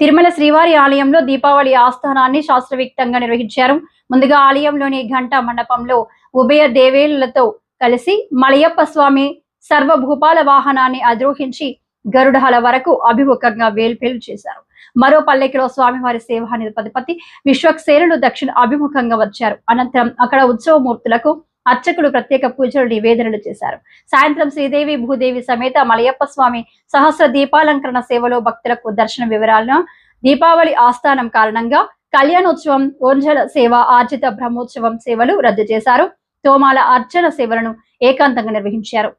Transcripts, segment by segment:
తిరుమల శ్రీవారి ఆలయంలో దీపావళి ఆస్థానాన్ని శాస్త్రయుక్తంగా నిర్వహించారు. ముందుగా ఆలయంలోని ఘంట మండపంలో ఉభయ దేవేళ్ళతో కలిసి మలయప్ప స్వామి సర్వభూపాల వాహనాన్ని అధిరోహించి గరుడహల వరకు అభిముఖంగా వేల్పేలు చేశారు. మరో పల్లెకిలో స్వామివారి సేవానిధిపతి విశ్వక్సేనులు దక్షిణ అభిముఖంగా వచ్చారు. అనంతరం అక్కడ ఉత్సవమూర్తులకు అర్చకులు ప్రత్యేక పూజలు నివేదనలు చేశారు. సాయంత్రం శ్రీదేవి భూదేవి సమేత మలయప్ప స్వామి సహస్ర దీపాలంకరణ సేవలో భక్తులకు దర్శన వివరాలను దీపావళి ఆస్థానం కారణంగా కళ్యాణోత్సవం ఓంజల సేవ ఆర్జిత బ్రహ్మోత్సవం సేవలు రద్దు చేశారు. తోమాల అర్చన సేవలను ఏకాంతంగా నిర్వహించారు.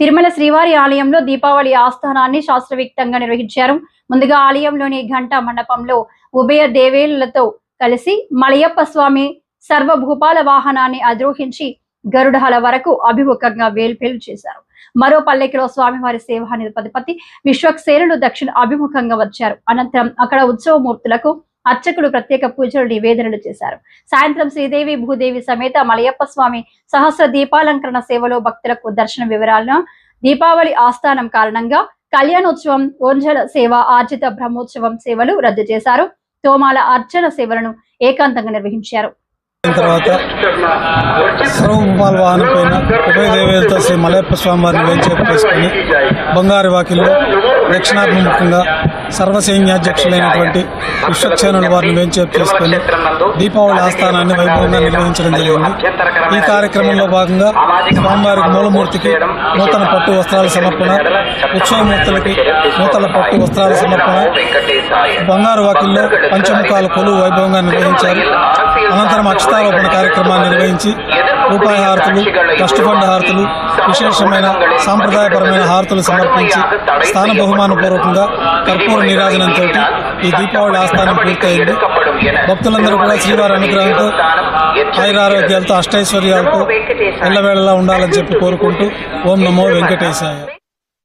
తిరుమల శ్రీవారి ఆలయంలో దీపావళి ఆస్థానాన్ని శాస్త్రయుక్తంగా నిర్వహించారు. ముందుగా ఆలయంలోని ఘంట మండపంలో ఉభయ దేవేళ్ళతో కలిసి మలయప్ప స్వామి సర్వభూపాల వాహనాన్ని అధిరోహించి గరుడహల వరకు అభిముఖంగా వేల్పేలు చేశారు. మరో పల్లెకిలో స్వామివారి సేవానిధిపతి విశ్వక్సేనులు దక్షిణ అభిముఖంగా వచ్చారు. అనంతరం అక్కడ ఉత్సవమూర్తులకు అర్చకులు ప్రత్యేక పూజలు నివేదనలు చేశారు. సాయంత్రం శ్రీదేవి భూదేవి సమేత మలయప్ప స్వామి సహస్ర దీపాలంకరణ సేవలో భక్తులకు దర్శన వివరాలను దీపావళి ఆస్థానం కారణంగా కళ్యాణోత్సవం ఓంజల సేవ ఆర్జిత బ్రహ్మోత్సవం సేవలు రద్దు చేశారు. తోమాల అర్చన సేవలను ఏకాంతంగా నిర్వహించారు. తర్వాత సర్వభూపాల వాహనం పైన ఉభయ దేవేలతో శ్రీ మలయప్ప స్వామి వారిని వేంచేపు చేసుకుని బంగారు వాకిల్లో దక్షిణాభిముఖంగా సర్వసైన్యాధ్యక్షులైనటువంటి విశ్వక్షేణుల వారిని వేంచేపు చేసుకుని దీపావళి ఆస్థానాన్ని వైభవంగా నిర్వహించడం జరిగింది. ఈ కార్యక్రమంలో భాగంగా స్వామివారికి మూలమూర్తికి నూతన పట్టు వస్త్రాల సమర్పణ ఉత్సవమూర్తులకి నూతన పట్టు వస్త్రాల సమర్పణ బంగారు వాకిల్లో పంచముఖాల కొలువు వైభవంగా నిర్వహించారు. అనంతరం అక్షతారోపణ కార్యక్రమాన్ని నిర్వహించి రూపాయి హారతులు ట్రస్ట్ ఫండ్ హారతులు విశేషమైన సాంప్రదాయపరమైన హారతులు సమర్పించి స్థాన బహుమానపూర్వకంగా కర్పూర నీరాజనంతో ఈ దీపావళి ఆస్థానం పూర్తయింది. భక్తులందరూ కూడా శ్రీవారి అనుగ్రహంతో ఆయురారోగ్యాలతో అష్టైశ్వర్యాలతో ఎల్లవేళలా ఉండాలని చెప్పి కోరుకుంటూ ఓం నమో వెంకటేశాయ.